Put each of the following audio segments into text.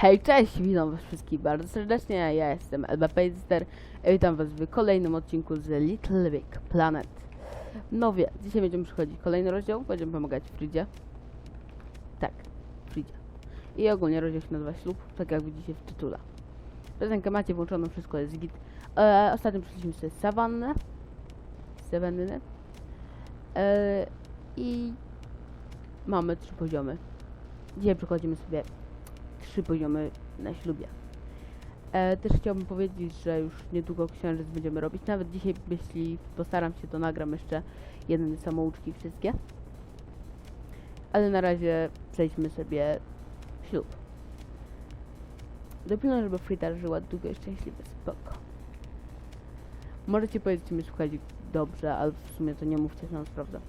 Hej, cześć, witam was wszystkich bardzo serdecznie, ja jestem Elba Pejster witam was w kolejnym odcinku z Little Big Planet. No wie, dzisiaj będziemy przychodzić kolejny rozdział, będziemy pomagać Fridzie. Tak, Fridzie. I ogólnie rozdział się nazywa Ślub, tak jak widzicie w tytule. Piosenkę macie włączoną, wszystko jest git. E, ostatnio przeszliśmy sobie Savannę. Savannę. E, I mamy trzy poziomy. Dzisiaj przechodzimy sobie trzy poziomy na ślubie. E, też chciałbym powiedzieć, że już niedługo księżyc będziemy robić. Nawet dzisiaj, jeśli postaram się, to nagram jeszcze jedne samouczki wszystkie. Ale na razie przejdźmy sobie ślub. Dopilnuję, żeby Frida żyła długo i szczęśliwie. Spoko. Możecie powiedzieć mi słuchać dobrze, ale w sumie to nie mówcie nam, prawda?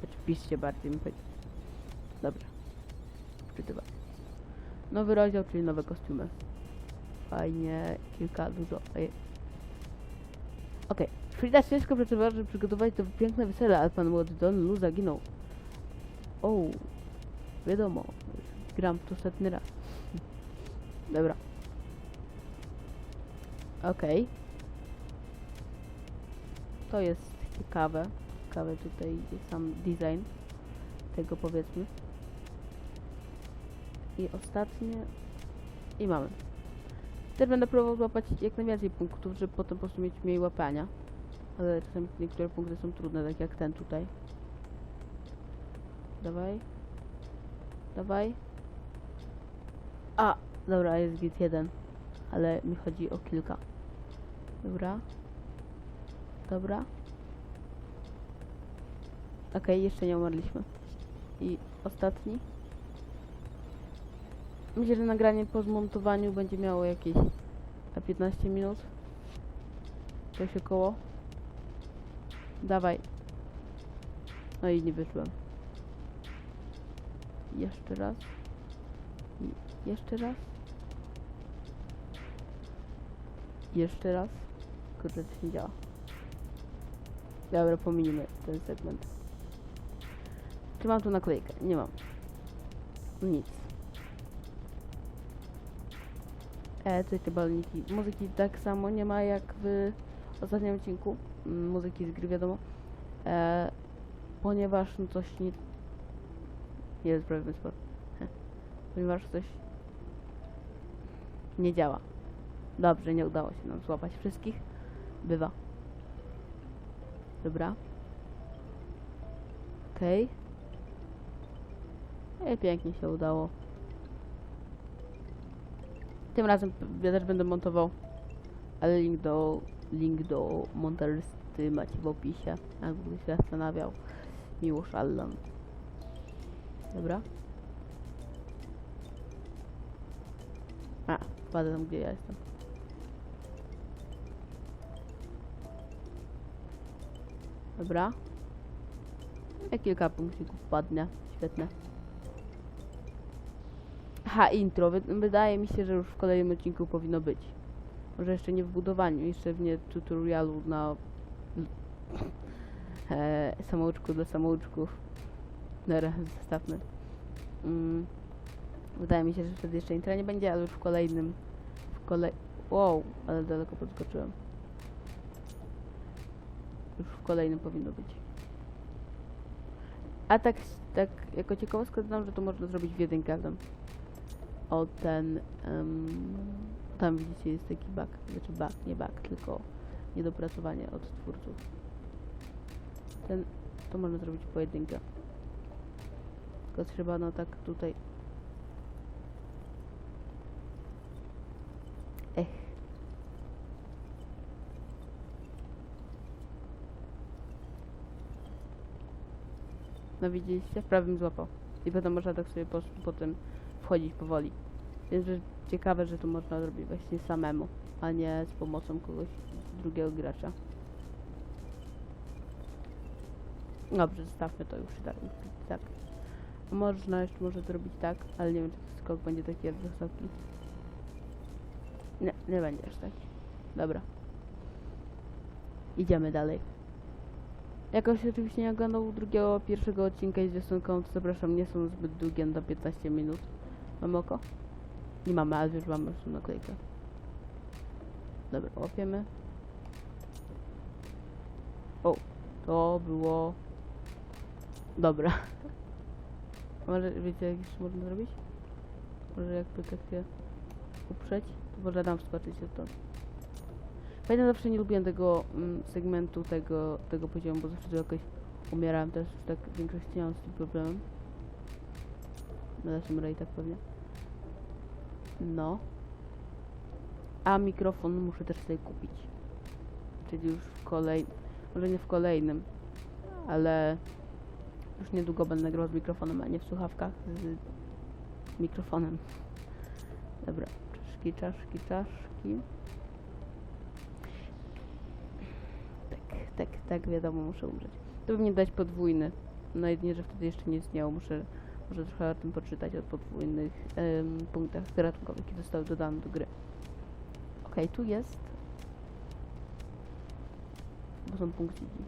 Znaczy piszcie bardziej mi powiedzieć. Dobrze. Wczytywać. Nowy rozdział, czyli nowe kostiumy. Fajnie, kilka, dużo. Ej. Okej. Frida ciężko pracowała, żeby przygotować to piękne wesele, ale pan młody Don Lu zaginął. O, wiadomo. Gram to setny raz. Dobra. Okej. To jest ciekawe. Ciekawe tutaj sam design tego powiedzmy. I ostatnie. I mamy. Też będę próbował złapać jak najwięcej punktów, żeby potem po prostu mieć mniej łapania. Ale czasami niektóre punkty są trudne, tak jak ten tutaj. Dawaj. Dawaj. A! Dobra, jest git jeden. Ale mi chodzi o kilka. Dobra. Dobra. Okej, jeszcze nie umarliśmy. I ostatni. Myślę, że nagranie po zmontowaniu będzie miało jakieś na 15 minut. Coś około. Dawaj. No i nie wyszłem. Jeszcze raz. I jeszcze raz. Jeszcze raz. Kurde, to nie działa. Dobra, pominimy ten segment. Czy mam tu naklejkę? Nie mam. Nic. E, te balniki. Muzyki tak samo nie ma jak w ostatnim odcinku. Mm, Muzyki z gry wiadomo. E, ponieważ no coś nie... Jest prawie sport. Ponieważ coś nie działa. Dobrze, nie udało się nam złapać wszystkich. Bywa. Dobra. Okej. Okay. pięknie się udało. Tym razem ja też będę montował, ale link do, link do montażysty macie w opisie, jakby się zastanawiał. Miłosz Allan. Dobra. A, wpadę tam, gdzie ja jestem. Dobra. Ja kilka punkcików wpadnie. Świetne. Aha, intro. Wy- Wydaje mi się, że już w kolejnym odcinku powinno być. Może jeszcze nie w budowaniu, jeszcze w nie tutorialu na e, samouczku dla samouczków. Dobra, zostawmy. Mm. Wydaje mi się, że wtedy jeszcze intra nie będzie, ale już w kolejnym. W kolej. Wow, ale daleko podskoczyłem. Już w kolejnym powinno być. A tak, tak jako ciekawostkę dodam, że to można zrobić w jeden każdym o ten em, tam widzicie jest taki bug, znaczy bug, nie bug, tylko niedopracowanie od twórców. Ten, to można zrobić pojedynkę. Tylko trzeba no tak tutaj Ech. No widzieliście? W prawym złapał. I potem można tak sobie po, potem wchodzić powoli. Więc że ciekawe, że to można zrobić właśnie samemu, a nie z pomocą kogoś drugiego gracza. Dobrze, zostawmy to już tak. tak. Można jeszcze może zrobić tak, ale nie wiem, czy ten skok będzie taki wysoki. Nie, nie będzie aż tak. Dobra. Idziemy dalej. Jakoś oczywiście nie oglądał drugiego, pierwszego odcinka z rysunką, to zapraszam, nie są zbyt długie, do 15 minut. Mam oko? Nie mamy, ale już mamy już naklejkę. Dobra, łapiemy. O, to było... Dobra. Może, wiecie, jak jeszcze można zrobić? Może jakby tak się uprzeć? To może dam wskoczyć się stąd. Pamiętam, zawsze nie lubiłem tego mm, segmentu, tego, tego poziomu, bo zawsze jakoś umierałem. Już tak w większości z tym problemem. Na naszym rej tak pewnie. No. A mikrofon muszę też sobie kupić. Czyli już w kolej... Może nie w kolejnym, ale już niedługo będę nagrywał z mikrofonem, a nie w słuchawkach z mikrofonem. Dobra, czaszki, czaszki, czaszki. Tak, tak, tak, wiadomo, muszę umrzeć. To by mi dać podwójny. No jedynie, że wtedy jeszcze nie istniało. Muszę, muszę trochę o tym poczytać, o podwójnych em, punktach ratunkowych, jakie zostały dodane do gry. Okej, tu jest. Bo są punkciki.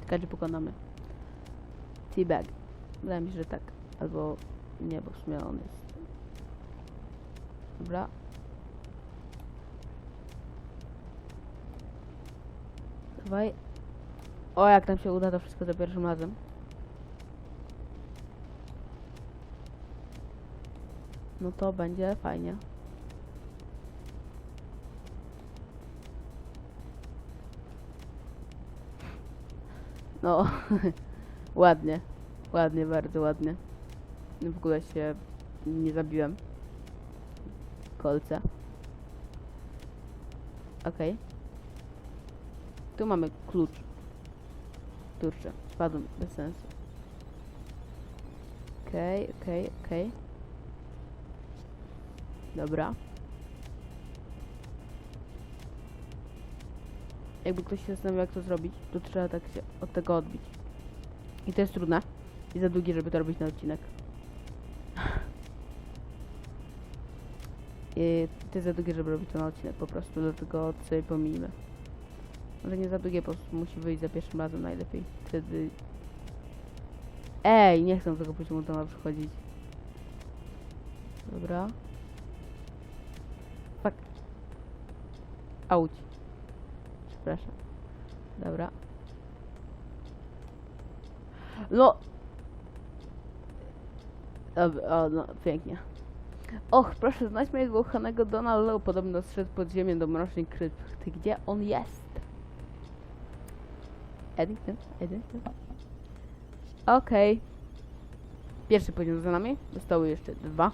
Ciekawe, czy pokonamy. Teabag. Wydaje mi się, że tak. Albo nie, bo w sumie on jest. Dobra. Dawaj. O, jak nam się uda to wszystko za pierwszym razem. No to będzie fajnie. No, ładnie. Ładnie, bardzo ładnie. W ogóle się nie zabiłem. Kolca. Okej. Tu mamy klucz. Kurczę, spadłem bez sensu. Okej, okej, okej. Dobra. Jakby ktoś się zastanawiał jak to zrobić, to trzeba tak się od tego odbić. I to jest trudne. I za długie, żeby to robić na odcinek. I to jest za długie, żeby robić to na odcinek po prostu, dlatego sobie pomijmy. Może nie za długie, po prostu musi wyjść za pierwszym razem najlepiej. Wtedy... Ej, nie chcę tego poziomu nas przychodzić. Dobra. Auć. Przepraszam. Dobra. No! Dobra, o, no, pięknie. Och, proszę, znajdź mojego uchanego Dona Low. Podobno zszedł pod ziemię do mrocznej krypty. Gdzie on jest? Eddington? Eddington? Okej. Pierwszy poziom za nami. Zostały jeszcze dwa.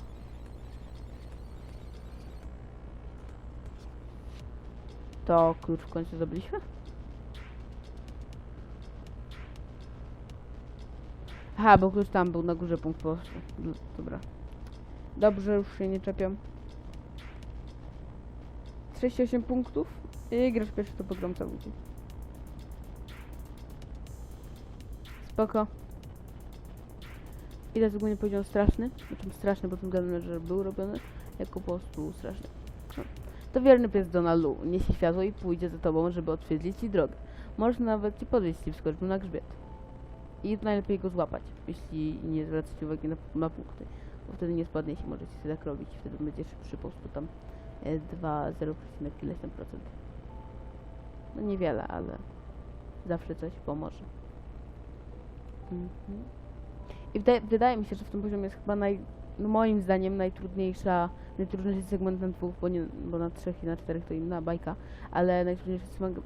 To klucz w końcu zdobyliśmy? Aha, bo klucz tam był na górze punkt po prostu. No, Dobra. Dobrze, już się nie czepiam. 38 punktów i grasz pierwszy to pogram cały dzień. Spoko. I to jest ogólnie poziom straszny. Znaczy straszny pod tym względem, że był robiony jako po prostu straszny. To wierny pies Donalu niesie światło i pójdzie za tobą, żeby odświetlić ci drogę. Możesz nawet ci podejść, jeśli wskoczył na grzbiet. I najlepiej go złapać, jeśli nie zwracać uwagi na, na punkty. Bo wtedy nie spadnie się, możecie sobie tak robić. Wtedy będzie szybszy po prostu tam e, 2, 0, ileś tam procent. No niewiele, ale zawsze coś pomoże. Mhm. I wydaje, mi się, że w tym poziomie jest chyba naj, moim zdaniem najtrudniejsza, najtrudniejszy segment na dwóch, bo, nie, bo na trzech i na czterech to inna bajka, ale najtrudniejszy segment...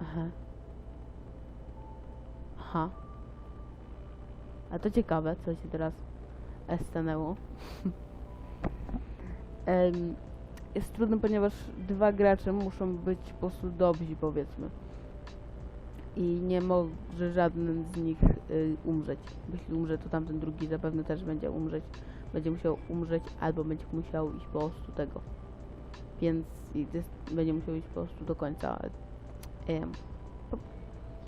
Aha. Aha. A to ciekawe, co się teraz stanęło. Jest trudno, ponieważ dwa gracze muszą być po prostu dobrzy, powiedzmy. I nie może żaden z nich y, umrzeć. Jeśli umrze, to tamten drugi zapewne też będzie umrzeć. Będzie musiał umrzeć, albo będzie musiał iść po prostu tego. Więc jest, będzie musiał iść po prostu do końca. Po,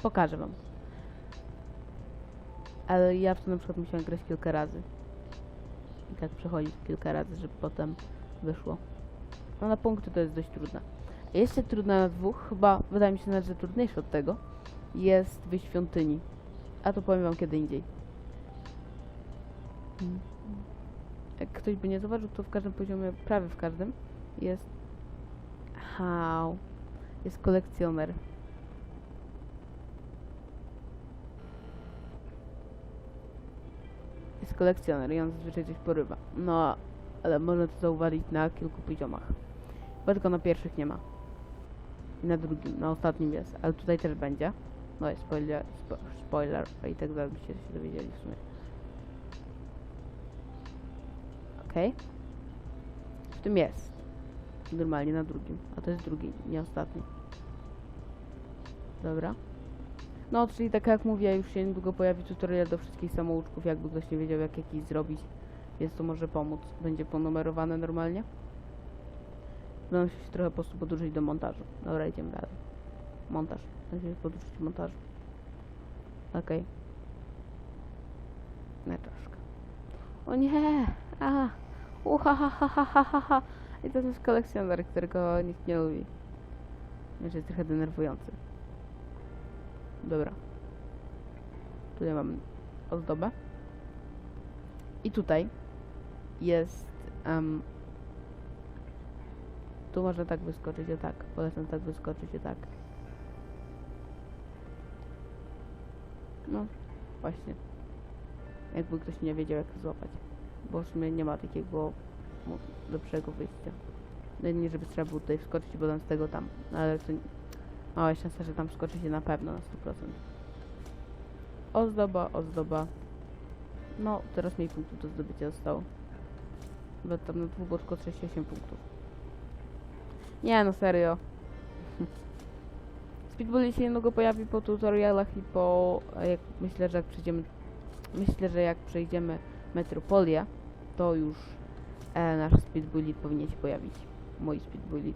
pokażę wam. Ale ja w to na przykład musiałam grać kilka razy. I tak przechodzić kilka razy, żeby potem wyszło. No na punkty to jest dość trudne. Jeszcze trudne na dwóch, chyba wydaje mi się że trudniejsze od tego, jest wyjść świątyni. A to powiem wam kiedy indziej. Jak ktoś by nie zauważył, to w każdym poziomie, prawie w każdym, jest. How? Jest kolekcjoner. Jest kolekcjoner i on zazwyczaj coś porywa. No, ale można to zauważyć na kilku poziomach. Bo tylko na pierwszych nie ma. I na drugim, na ostatnim jest, ale tutaj też będzie. No jest spoiler, spo, spoiler i tak dalej, byście się dowiedzieli w sumie. Okej. W tym jest. Normalnie na drugim, a to jest drugi, nie ostatni. Dobra. No, czyli tak jak mówię, już się niedługo pojawi tutorial do wszystkich samouczków, jakby ktoś nie wiedział jak jakiś zrobić, więc to może pomóc. Będzie ponumerowane normalnie. Będę się trochę po prostu podróżyć do montażu. Dobra, idziemy dalej. Montaż. Będziemy podróżyć do montażu. Okej. Na troszkę. O nie! Aha! Uha, ha, ha, ha, ha, ha, ha. I to jest kolekcjoner, którego nikt nie lubi. Znaczy jest trochę denerwujący. Dobra. Tutaj mam ozdobę. I tutaj jest em, tu można tak wyskoczyć, o tak. Polecam tak wyskoczyć, o tak. No, właśnie. Jakby ktoś nie wiedział, jak złapać. Bo w sumie nie ma takiego no, lepszego wyjścia. No nie, żeby trzeba było tutaj wskoczyć, bo tam z tego tam. No, ale to mała szansa, że tam skoczycie na pewno na 100%. Ozdoba, ozdoba. No, teraz mniej punktów do zdobycia zostało. Bo tam na było tylko 38 punktów. Nie, no serio. Speedbully się niedługo pojawi po tutorialach i po... Jak, myślę, że jak przejdziemy... Myślę, że jak przejdziemy Metropolię, to już e, nasz Speedbully powinien się pojawić. Mój Speedbully.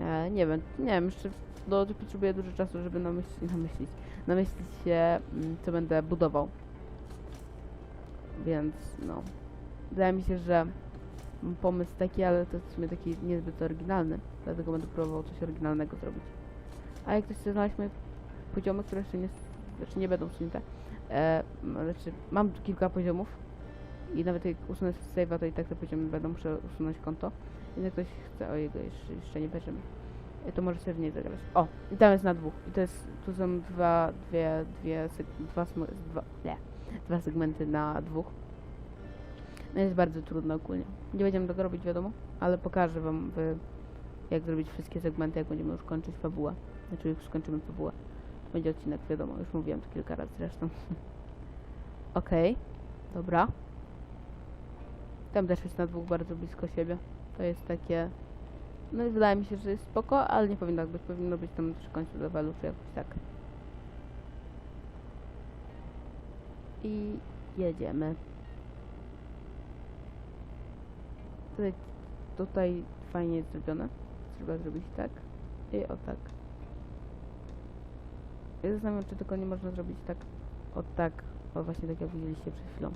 E, nie wiem, nie wiem, jeszcze do, potrzebuję dużo czasu, żeby namyślić, namyślić, namyślić się, mm, co będę budował. Więc, no. Wydaje mi się, że pomysł taki, ale to jest w sumie taki niezbyt oryginalny, dlatego będę próbował coś oryginalnego zrobić. A jak znaleźć moje poziomy, które jeszcze nie, znaczy nie będą usunięte, e, znaczy mam kilka poziomów i nawet jak usunę save'a, to i tak te poziomy będą, muszę usunąć konto. I jak ktoś chce, o jego jeszcze, jeszcze nie bierzemy, e, to może sobie w niej zagrać. O, i tam jest na dwóch. I to jest, tu są dwa, dwie, dwie, seg- dwa, dwa, nie, dwa segmenty na dwóch. No jest bardzo trudno ogólnie. Nie będziemy tego robić, wiadomo, ale pokażę wam, w, jak zrobić wszystkie segmenty, jak będziemy już kończyć fabułę. Znaczy, już skończymy fabułę. Będzie odcinek, wiadomo, już mówiłem to kilka razy zresztą. Okej, dobra. Tam też jest na dwóch bardzo blisko siebie. To jest takie... No i wydaje mi się, że jest spoko, ale nie powinno tak być. Powinno być tam przy końcu levelu, czy jakoś tak. I jedziemy. Tutaj, tutaj fajnie jest zrobione. Trzeba zrobić tak. I o tak. Ja zastanawiam, czy tylko nie można zrobić tak. O tak. O właśnie tak jak widzieliście przed chwilą.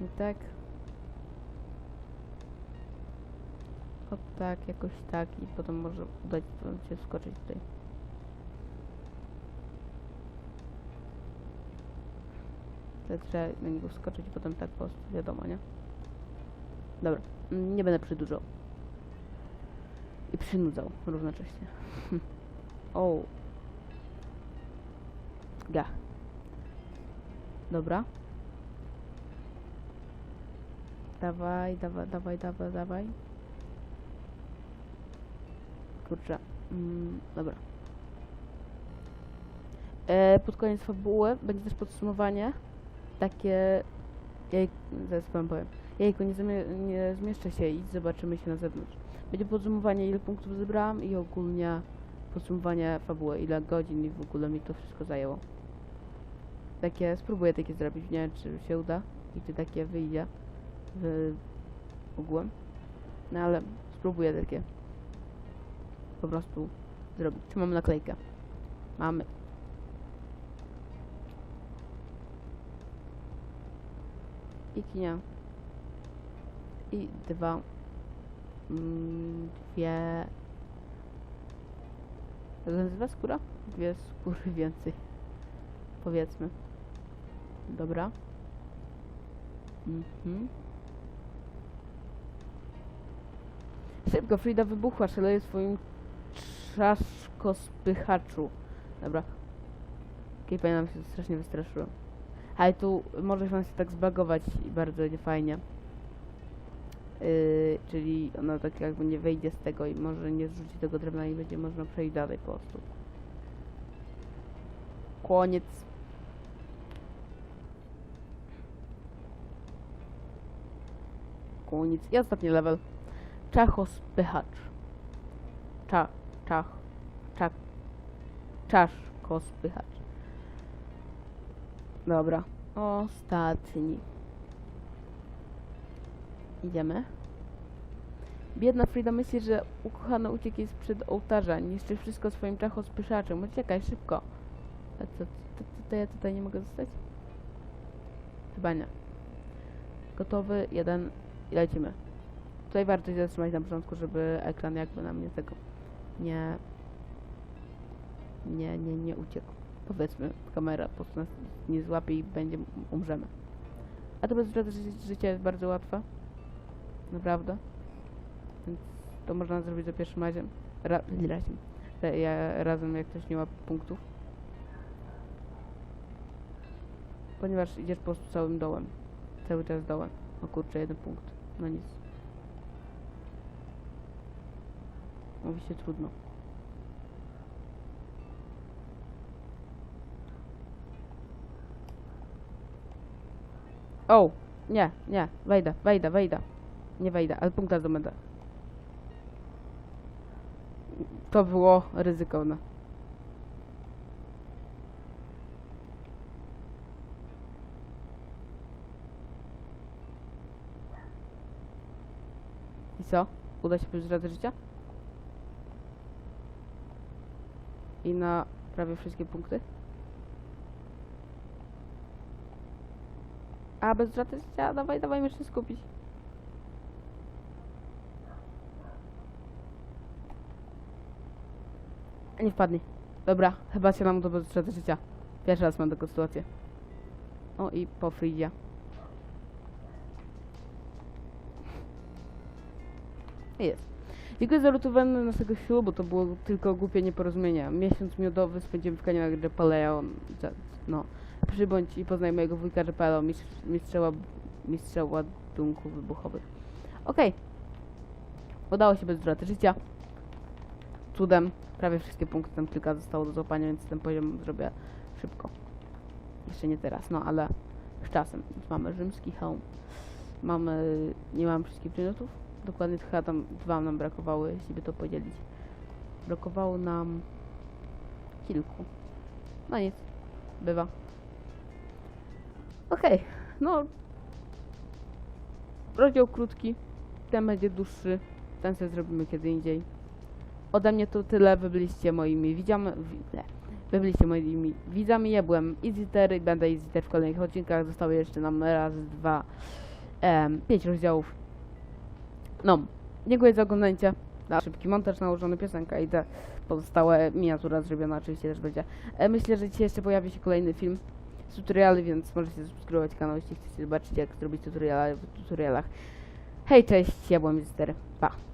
I tak. O tak, jakoś tak i potem może udać się wskoczyć tutaj. To trzeba na niego wskoczyć i potem tak po prostu, wiadomo, nie? Dobra, nie będę przedłużał. I przynudzał równocześnie. o. Ga. Dobra. Dawaj, dawaj, dawaj, dawaj, dawaj. Kurczę. Mm, dobra. E, pod koniec fabuły będzie też podsumowanie. Takie... Jej, zaraz wam powiem. Jejku, nie, nie zmieszczę się i zobaczymy się na zewnątrz. Będzie podsumowanie, ile punktów zebrałam i ogólnie podsumowanie fabuły, ile godzin i w ogóle mi to wszystko zajęło. Takie, spróbuję takie zrobić, nie wiem czy się uda i czy takie wyjdzie w ogółem. No ale spróbuję takie po prostu zrobić. Czy mam naklejkę? Mamy. I kinia. I dwa. Mm, dwie. To nazywa skóra? Dwie skóry więcej. Powiedzmy. Dobra. Mhm. Szybko, Frida wybuchła, szaleje swoim trzaszkospychaczu. Dobra. Okej, pamiętam się strasznie wystraszyłem. Ale tu może się tak zbagować i bardzo niefajnie. Yy, czyli ona tak jakby nie wejdzie z tego i może nie zrzuci tego drewna i będzie można przejść dalej po prostu. Koniec. Koniec. I ostatni level. Czachospychacz. Cza, czach, czak, czaszkospychacz. Dobra. Ostatni. Idziemy. Biedna Frida myśli, że ukochany uciekł jest przed ołtarza. Niszczy wszystko swoim czachospyszaczem. Uciekaj, szybko. A co, to, to, to ja tutaj nie mogę zostać? Chyba nie. Gotowy, jeden i lecimy. Tutaj warto się zatrzymać na początku, żeby ekran jakby nam nie tego nie nie, nie, nie uciekł. Powiedzmy, kamera po prostu nas nie złapie i będzie umrzemy. A to bez względu, że ży- życie jest bardzo łatwe. Naprawdę. Więc to można zrobić za pierwszym razem. Ra, razem. Ra- Ja, razem jak ktoś nie ma punktów. Ponieważ idziesz po prostu całym dołem. Cały czas dołem. O kurczę, jeden punkt. No nic. Mówi się trudno. O! Nie, nie, wejdę, wejdę, wejdę. Nie wejdę, ale punkta zdobędę. To było ryzykowne. I co? Uda się przeżyć radę życia? I na prawie wszystkie punkty? A, bez straty życia? Dawaj, dawaj, muszę się skupić. Nie wpadnij. Dobra, chyba się nam bez straty życia. Pierwszy raz mam taką sytuację. O, i po Fridzie. Jest. Dziękuję za lutowanie naszego ślubu, to było tylko głupie nieporozumienie. Miesiąc miodowy spędziłem w kanionach Repaleon. No, przybądź i poznaj mojego wujka Repalo, mistrz, mistrza, ładunków wybuchowych. Okej. Udało się bez utraty życia. Cudem. Prawie wszystkie punkty, tam kilka zostało do złapania, więc ten poziom zrobię szybko. Jeszcze nie teraz, no ale z czasem. Mamy rzymski hełm. Mamy, nie mam wszystkich przedmiotów. Dokładnie chyba tam dwa nam brakowały, jeśli by to podzielić. Brakowało nam kilku. No nic, bywa. Okej, no. Rozdział krótki, ten będzie dłuższy, ten sobie zrobimy kiedy indziej. Ode mnie to tyle, wy byliście moimi widziami, wi, ble. wy byliście moimi widzami, ja byłem EasyTer i będę EasyTer w kolejnych odcinkach, zostały jeszcze nam raz, dwa, em, pięć rozdziałów. No, dziękuję za oglądanie. Na szybki montaż nałożony piosenka i te pozostałe miniatura zrobiona oczywiście też będzie. E, myślę, że dzisiaj jeszcze pojawi się kolejny film z tutoriali, więc możecie subskrybować kanał, jeśli chcecie zobaczyć jak zrobić tutoriale w tutorialach. Hej, cześć, ja byłem Mister. Pa.